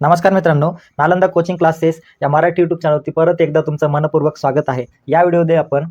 नमस्कार मित्रांनो Nalanda coaching classes या मराठी यूट्यूब चॅनलवरती परत एकदा तुमचं मनपूर्वक स्वागत आहे. या व्हिडिओमध्ये आपण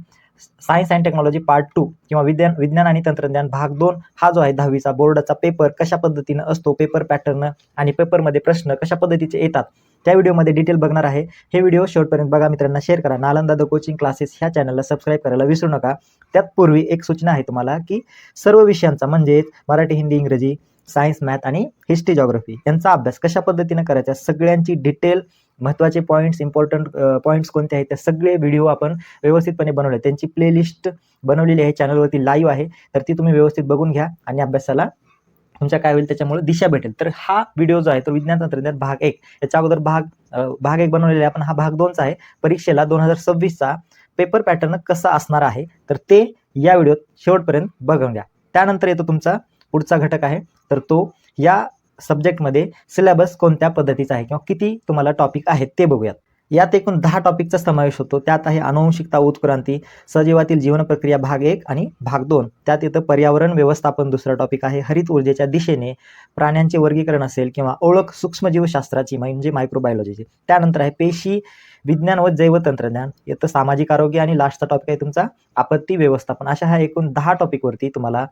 science and technology part two किंवा विज्ञान विज्ञान आणि तंत्रज्ञान भाग दोन हा जो आहे दहावीचा बोर्डाचा पेपर कशा पद्धतीनं असतो पेपर पॅटर्न आणि पेपरमध्ये प्रश्न कशा पद्धतीचे येतात त्या व्हिडिओमध्ये डिटेल बघणार आहे. हे व्हिडिओ शेवटपर्यंत बघा मित्रांना शेअर करा. नालंदा द कोचिंग क्लासेस ह्या चॅनलला सबस्क्राईब करायला विसरू नका. त्यापूर्वी एक सूचना आहे तुम्हाला की सर्व विषयांचा म्हणजेच मराठी हिंदी इंग्रजी सायन्स मॅथ आणि हिस्ट्री जॉग्रफी यांचा अभ्यास कशा पद्धतीने करायचा? सगळ्यांची डिटेल महत्त्वाचे पॉईंट्स इम्पॉर्टंट पॉईंट्स कोणते आहेत? ते सगळे व्हिडिओ आपण व्यवस्थितपणे बनवले. त्यांची प्लेलिस्ट बनवलेली आहे. चॅनलवरती लाईव्ह आहे. तर ती तुम्ही व्यवस्थित बघून घ्या आणि अभ्यासाला तुमच्या काय होईल त्याच्यामुळे दिशा भेटेल. तर हा व्हिडिओ जो आहे तो विज्ञान तंत्रज्ञान भाग एक. याच्या अगोदर भाग भाग एक बनवलेला आहे. पण हा भाग दोनचा आहे. परीक्षेला दोन हजार सव्वीसचा पेपर पॅटर्न कसा असणार आहे? तर ते या व्हिडिओत शेवटपर्यंत बघून घ्या. त्यानंतर येतो तुमचा पुढचा घटक आहे. तर तो या सब्जेक्टमध्ये सिलेबस कोणत्या पद्धतीचा आहे किंवा किती तुम्हाला टॉपिक आहेत ते बघूयात. यात एकूण दहा टॉपिकचा समावेश होतो. त्यात आहे अनुवंशिकता उत्क्रांती सजीवातील जीवन प्रक्रिया भाग एक आणि भाग दोन. त्यात येतं पर्यावरण व्यवस्थापन दुसरा टॉपिक आहे. हरित ऊर्जेच्या दिशेने प्राण्यांचे वर्गीकरण असेल किंवा ओळख सूक्ष्मजीवशास्त्राची म्हणजे मायक्रोबायोलॉजीची त्यानंतर आहे पेशी विज्ञान व जैवतंत्रज्ञान. येतं सामाजिक आरोग्य आणि लास्टचा टॉपिक आहे तुमचा आपत्ती व्यवस्थापन. अशा ह्या एकूण दहा टॉपिकवरती तुम्हाला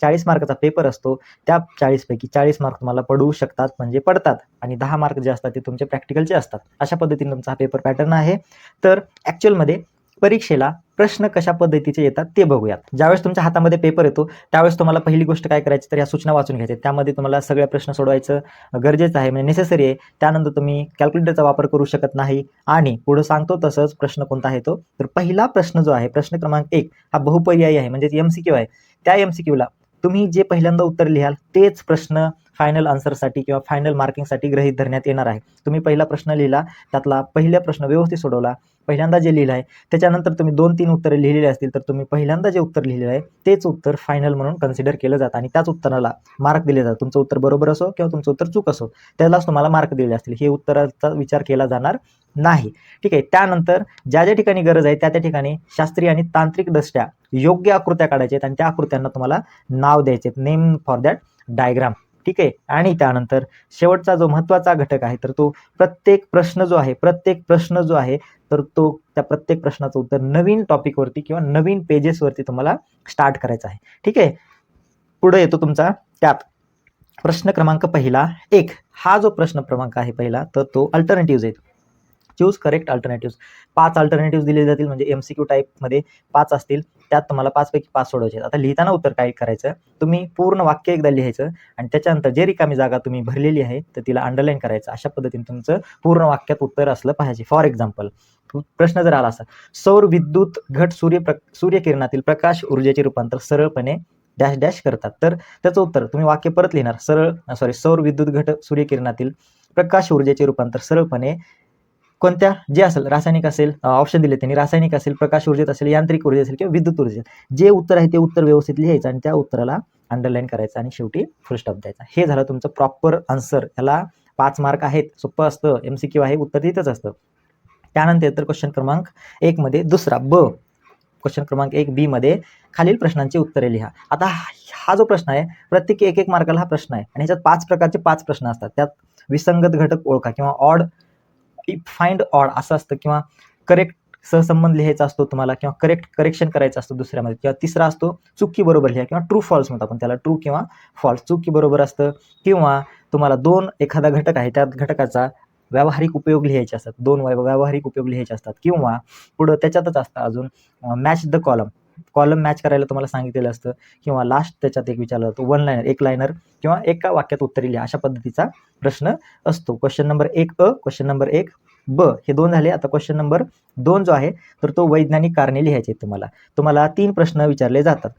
चाळीस मार्काचा पेपर असतो त्या चाळीसपैकी चाळीस मार्क तुम्हाला पडू शकतात म्हणजे पडतात. आणि दहा मार्क जे असतात ते तुमचे प्रॅक्टिकलचे असतात. अशा पद्धतीने तुमचा हा पेपर पॅटर्न आहे. तर ॲक्च्युअलमध्ये परीक्षेला प्रश्न कशा पद्धतीचे येतात ते बघूयात. ज्यावेळेस तुमच्या हातामध्ये पेपर येतो त्यावेळेस तुम्हाला पहिली गोष्ट काय करायची तर या सूचना वाचून घ्यायच्या. त्यामध्ये तुम्हाला सगळे प्रश्न सोडवायचं गरजेचं आहे म्हणजे नेसेसरी आहे. त्यानंतर तुम्ही कॅल्क्युलेटरचा वापर करू शकत नाही. आणि पुढं सांगतो तसंच प्रश्न कोणता आहे तो. तर पहिला प्रश्न जो आहे प्रश्न क्रमांक एक हा बहुपर्यायी आहे म्हणजे एम सी क्यू आहे. त्या एम सी क्यूला तुम्ही जे पहिल्यांदा उत्तर लिहाल तेच प्रश्न फायनल आन्सरसाठी किंवा फायनल मार्किंगसाठी गृहीत धरण्यात येणार आहे. तुम्ही पहिला प्रश्न लिहिला त्यातला पहिला प्रश्न व्यवस्थित सोडवला. पहिल्यांदा जे लिहिलं आहे त्याच्यानंतर तुम्ही दोन तीन उत्तरे लिहिलेली असतील तर तुम्ही पहिल्यांदा जे उत्तर लिहिलेलं आहे तेच उत्तर फायनल म्हणून कन्सिडर केलं जातं आणि त्याच उत्तराला मार्क दिले जातात. तुमचं उत्तर बरोबर असो किंवा तुमचं उत्तर चूक असो त्यालाच तुम्हाला मार्क दिले असतील. हे उत्तराचा विचार केला जाणार नाही. ठीक आहे त्यानंतर ज्या ज्या ठिकाणी गरज आहे त्या त्या ठिकाणी शास्त्रीय आणि तांत्रिकदृष्ट्या योग्य आकृत्या काढायच्या आहेत आणि त्या आकृत्यांना तुम्हाला नाव द्यायचे आहेत. नेम फॉर दॅट डायग्राम ठीक आहे? आणि त्यानंतर शेवटचा जो महत्त्वाचा घटक आहे तर तो प्रत्येक प्रश्न जो आहे प्रत्येक प्रश्न जो आहे तर तो त्या प्रत्येक प्रश्नाचं उत्तर नवीन टॉपिकवरती किंवा नवीन पेजेसवरती तुम्हाला स्टार्ट करायचं आहे. ठीक आहे? पुढे येतो तुमचा. त्यात प्रश्न क्रमांक पहिला एक. हा जो प्रश्न क्रमांक आहे पहिला तर तो अल्टरनेटिव्ह येतो चूज करेक्ट अल्टरनेटिव्ह पाच अल्टरनेटिव्ह दिले जातील म्हणजे एम सी क्यू टाईपमध्ये पाच असतील त्यात तुम्हाला पाचपैकी पाच सोडवायचे आता लिहिताना उत्तर काय करायचं? तुम्ही पूर्ण वाक्य एकदा लिहायचं आणि त्याच्यानंतर जे रिकामी जागा तुम्ही भरलेली आहे तर तिला अंडरलाईन करायचं. अशा पद्धतीने तुमचं पूर्ण वाक्यात उत्तर असलं पाहिजे. फॉर एक्झाम्पल प्रश्न जर आला असा सौर विद्युत घट सूर्य प्र सूर्यकिरणातील प्रकाश ऊर्जेचे रूपांतर सरळपणे डॅश डॅश करतात. तर त्याचं उत्तर तुम्ही वाक्य परत लिहिणार. सरळ सॉरी सौर विद्युत घट सूर्यकिरणातील प्रकाश ऊर्जेचे रूपांतर सरळपणे कोणत्या? जे असेल रासायनिक असेल ऑप्शन दिले त्यांनी. रासायनिक असेल प्रकाश ऊर्जेत असेल यांत्रिक ऊर्जेत असेल किंवा विद्युत ऊर्जेत. जे उत्तर आहे ते उत्तर व्यवस्थित लिहायचं आणि त्या उत्तराला अंडरलाईन करायचं आणि शेवटी फुल स्टॉप द्यायचा. हे झालं तुमचं प्रॉपर आन्सर याला पाच मार्क आहेत. सोपं असतं. एम सी क्यू आहे. उत्तर तिथंच असतं. त्यानंतर तर क्वेश्चन क्रमांक एकमध्ये दुसरा. ब. क्वेश्चन क्रमांक एक बी मध्ये खालील प्रश्नांची उत्तरे लिहा. आता हा जो प्रश्न आहे प्रत्येकी एक एक मार्काला हा प्रश्न आहे. आणि ह्याच्यात पाच प्रकारचे पाच प्रश्न असतात. त्यात विसंगत घटक ओळखा किंवा ऑड फाइंड ऑड असं असतं किंवा करेक्ट सहसंबंध लिहायचा असतो तुम्हाला किंवा करेक्ट करेक्शन करायचं असतं दुसऱ्यामध्ये किंवा तिसरा असतो चुकी बरोबर लिहा किंवा ट्रू फॉल्स म्हणतो आपण त्याला ट्रू किंवा फॉल्स चुकी बरोबर असतं किंवा तुम्हाला दोन एखादा घटक आहे त्या घटकाचा व्यावहारिक उपयोग लिहायचे असतात. दोन व्यावहारिक उपयोग लिहायचे असतात. किंवा पुढं त्याच्यातच असतं अजून match the column column match करायला तुम्हाला सांगितलेलं असतं. किंवा लास्ट त्याच्यात एक विचारलं जातो वन लाईनर एक लाईनर किंवा एका वाक्यात उत्तरी लिहा अशा पद्धतीचा प्रश्न असतो. क्वेश्चन नंबर एक अ क्वेश्चन नंबर एक ब हे दोन झाले. आता क्वेश्चन नंबर दोन जो आहे तर तो वैज्ञानिक कारणे लिहायचे तुम्हाला. तुम्हाला तीन प्रश्न विचारले जातात.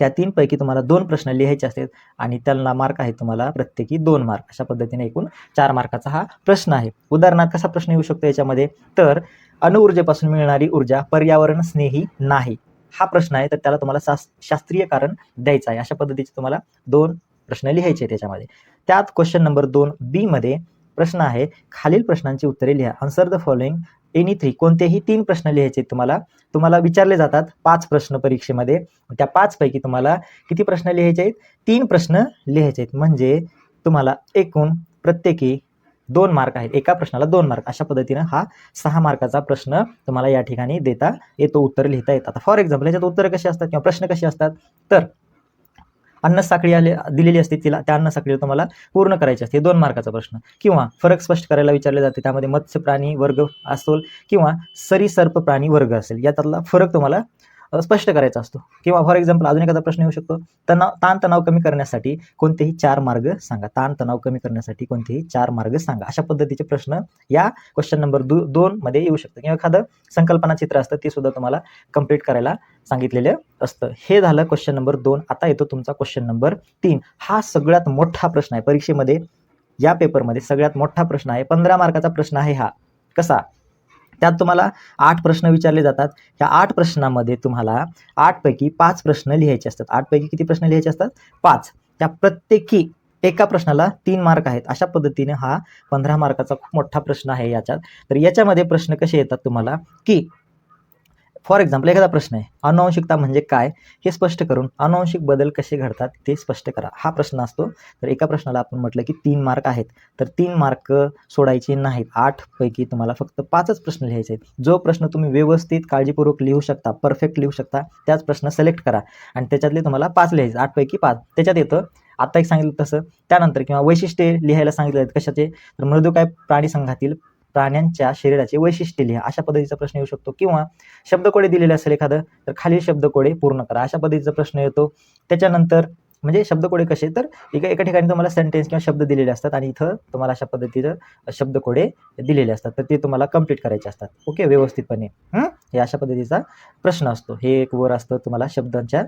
त्या तीनपैकी तुम्हाला दोन प्रश्न लिहायचे असतात आणि त्यांना मार्क आहे तुम्हाला प्रत्येकी दोन मार्क अशा पद्धतीने एकूण चार मार्काचा हा प्रश्न आहे. उदाहरणार्थ कसा प्रश्न येऊ शकतो याच्यामध्ये? तर अणुऊर्जेपासून मिळणारी ऊर्जा पर्यावरण स्नेही नाही. हा प्रश्न आहे तर त्याला तुम्हाला शास्त्रीय कारण द्यायचं आहे. अशा पद्धतीचे तुम्हाला दोन प्रश्न लिहायचे आहेत त्याच्यामध्ये त्यात क्वेश्चन नंबर दोन बी मध्ये प्रश्न आहे खालील प्रश्नांची उत्तरे लिहा. Answer the following any three कोणतेही तीन प्रश्न लिहायचे आहेत तुम्हाला तुम्हाला विचारले जातात पाच प्रश्न परीक्षेमध्ये. त्या पाच पैकी तुम्हाला किती प्रश्न लिहायचे आहेत? तीन प्रश्न लिहायचे आहेत. म्हणजे तुम्हाला एकूण प्रत्येकी दोन मार्क आहेत. एका प्रश्नाला दोन मार्क. अशा पद्धतीनं हा सहा मार्काचा प्रश्न तुम्हाला या ठिकाणी देता येतो उत्तर लिहिता येतात. फॉर एक्झाम्पल याच्यात उत्तर कशी असतात किंवा प्रश्न कसे असतात? तर अन्न साखळी आले दिलेली असते तिला त्या अन्न साखळीला तुम्हाला पूर्ण करायची असते. दोन मार्काचा प्रश्न. किंवा फरक स्पष्ट करायला विचारले जाते त्यामध्ये मत्स्य प्राणी वर्ग असेल किंवा सरीसर्प प्राणी वर्ग असेल. यातला फरक तुम्हाला स्पष्ट करायचा असतो. किंवा फॉर एक्झाम्पल अजून एखादा प्रश्न येऊ शकतो. तणाव ताणतणाव कमी करण्यासाठी कोणतेही चार मार्ग सांगा. ताणतणाव कमी करण्यासाठी कोणतेही चार मार्ग सांगा. अशा पद्धतीचे प्रश्न या क्वेश्चन नंबर दो दोन मध्ये येऊ शकतं. किंवा एखादं संकल्पना चित्र असतं ते सुद्धा तुम्हाला कंप्लीट करायला सांगितलेलं असतं. हे झालं क्वेश्चन नंबर दोन. आता येतो तुमचा क्वेश्चन नंबर तीन. हा सगळ्यात मोठा प्रश्न आहे. परीक्षेमध्ये या पेपरमध्ये सगळ्यात मोठा प्रश्न आहे. पंधरा मार्काचा प्रश्न आहे हा. कसा? त्यात तुम्हाला आठ प्रश्न विचारले जातात. ह्या आठ प्रश्नामध्ये तुम्हाला आठपैकी पाच प्रश्न लिहायचे असतात. आठपैकी किती प्रश्न लिहायचे असतात? पाच. त्या प्रत्येकी एका प्रश्नाला तीन मार्क आहेत. अशा पद्धतीने हा पंधरा मार्काचा खूप मोठा प्रश्न आहे याच्यात. तर याच्यामध्ये प्रश्न कसे येतात तुम्हाला? की फॉर एक्झाम्पल एखादा प्रश्न आहे. अनुवांशिकता म्हणजे काय? हे स्पष्ट करून अनुवांशिक बदल कसे घडतात ते स्पष्ट करा. हा प्रश्न असतो. तर एका प्रश्नाला आपण म्हटलं की तीन मार्क आहेत. तर तीन मार्क सोडायचे नाहीत. आठ पैकी तुम्हाला फक्त पाचच प्रश्न लिहायचे आहेत. जो प्रश्न तुम्ही व्यवस्थित काळजीपूर्वक लिहू शकता परफेक्ट लिहू शकता त्याच प्रश्न सिलेक्ट करा. आणि त्याच्यातले तुम्हाला पाच लिहायचे आठ पैकी पाच. त्याच्यात येतं आता एक सांगितलं तसं. त्यानंतर किंवा वैशिष्ट्ये लिहायला सांगितले आहेत कशाचे? तर मृदुकाय प्राणी संघातील प्राण्यांच्या शरीराचे वैशिष्ट्य लिहा. अशा पद्धतीचा प्रश्न येऊ शकतो. किंवा शब्दकोडे दिलेले असेल एखादं तर खालील शब्दकोडे पूर्ण करा. अशा पद्धतीचा प्रश्न येतो. त्याच्यानंतर म्हणजे शब्दकोडे कसे? तर एका एका ठिकाणी तुम्हाला सेंटेन्स किंवा शब्द दिलेले असतात आणि इथं तुम्हाला अशा पद्धतीचं शब्दकोडे दिलेले असतात. तर ते तुम्हाला कंप्लीट करायचे असतात. ओके व्यवस्थितपणे. हे अशा पद्धतीचा प्रश्न असतो. हे एक वर असतं तुम्हाला शब्दांच्या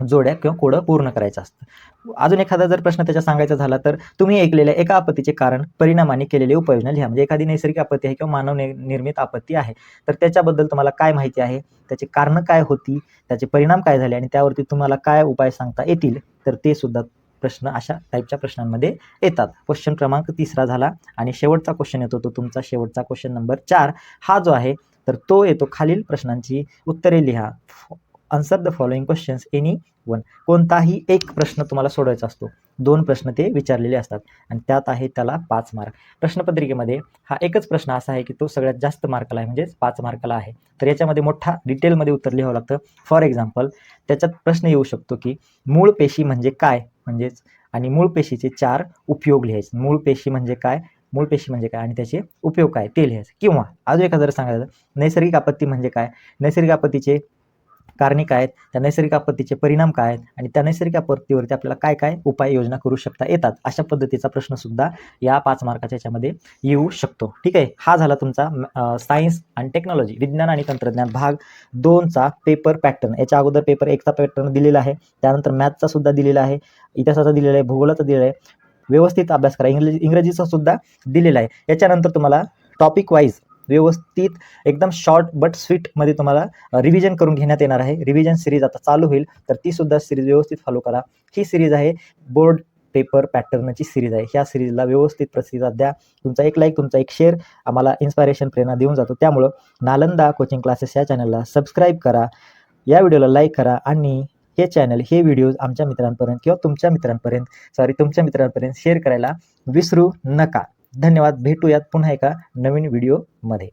जोड्या किंवा कोडं पूर्ण करायचं असतं. अजून एखादा जर प्रश्न त्याच्या सांगायचा झाला तर तुम्ही ऐकलेल्या एका आपत्तीचे कारण परिणामाने केलेली उपाययोजना लिहा. म्हणजे एखादी नैसर्गिक आपत्ती आहे किंवा मानव निर्मित आपत्ती आहे. तर त्याच्याबद्दल तुम्हाला काय माहिती आहे? त्याची कारणं काय होती? त्याचे परिणाम काय झाले? आणि त्यावरती तुम्हाला काय उपाय सांगता येतील? तर ते सुद्धा प्रश्न अशा टाईपच्या प्रश्नांमध्ये येतात. क्वेश्चन क्रमांक तिसरा झाला आणि शेवटचा क्वेश्चन येतो. तो तुमचा शेवटचा क्वेश्चन नंबर चार. हा जो आहे तर तो येतो खालील प्रश्नांची उत्तरे लिहा. Answer the following questions any one कोणताही एक प्रश्न तुम्हाला सोडवायचा असतो. दोन प्रश्न ते विचारलेले असतात. आणि त्यात आहे त्याला पाच मार्क प्रश्नपत्रिकेमध्ये हा एकच प्रश्न असा आहे की तो सगळ्यात जास्त मार्काला आहे. म्हणजेच पाच मार्काला आहे. तर याच्यामध्ये मोठा डिटेलमध्ये उत्तर लिहावं लागतं. फॉर एक्झाम्पल त्याच्यात प्रश्न येऊ शकतो की मूळ पेशी म्हणजे काय? म्हणजेच आणि मूळ पेशीचे चार उपयोग लिहायचे. मूळ पेशी म्हणजे काय? मूळ पेशी म्हणजे काय? आणि त्याचे उपयोग काय? ते लिहायचे. किंवा अजून एखादं जर सांगायचं नैसर्गिक आपत्ती म्हणजे काय? नैसर्गिक आपत्तीचे कारणे काय आहेत? त्या नैसर्गिक आपत्तीचे परिणाम काय आहेत? आणि त्या नैसर्गिक आपत्तीवरती आपल्याला काय काय उपाययोजना करू शकता येतात? अशा पद्धतीचा प्रश्न सुद्धा या पाच मार्काच्या याच्यामध्ये येऊ शकतो. ठीक आहे? हा झाला तुमचा सायन्स आणि टेक्नॉलॉजी विज्ञान आणि तंत्रज्ञान भाग दोनचा पेपर पॅटर्न याच्या अगोदर पेपर एकचा पॅटर्न दिलेला आहे. त्यानंतर मॅथचा सुद्धा दिलेला आहे. इतिहासाचा दिलेला आहे. भूगोलाचा दिलेला आहे. व्यवस्थित अभ्यास करा. इंग्रजी इंग्रजीचा सुद्धा दिलेला आहे. याच्यानंतर तुम्हाला टॉपिक वाईज व्यवस्थित एकदम शॉर्ट बट स्वीटमध्ये तुम्हाला रिव्हिजन करून घेण्यात येणार आहे. रिव्हिजन सिरीज आता चालू होईल तर ती सुद्धा सिरीज व्यवस्थित फॉलो करा. ही सिरीज आहे बोर्ड पेपर पॅटर्नची सिरीज आहे. ह्या सिरीजला व्यवस्थित प्रतिसाद द्या. तुमचा एक लाईक तुमचा एक शेअर आम्हाला इन्स्पायरेशन प्रेरणा देऊन जातो. त्यामुळं नालंदा कोचिंग क्लासेस या चॅनलला सबस्क्राईब करा. या व्हिडिओला लाईक करा आणि हे चॅनल हे व्हिडिओज आमच्या मित्रांपर्यंत किंवा तुमच्या मित्रांपर्यंत सॉरी तुमच्या मित्रांपर्यंत शेअर करायला विसरू नका. धन्यवाद. भेटूयात पुन्हा एका नवीन व्हिडिओमध्ये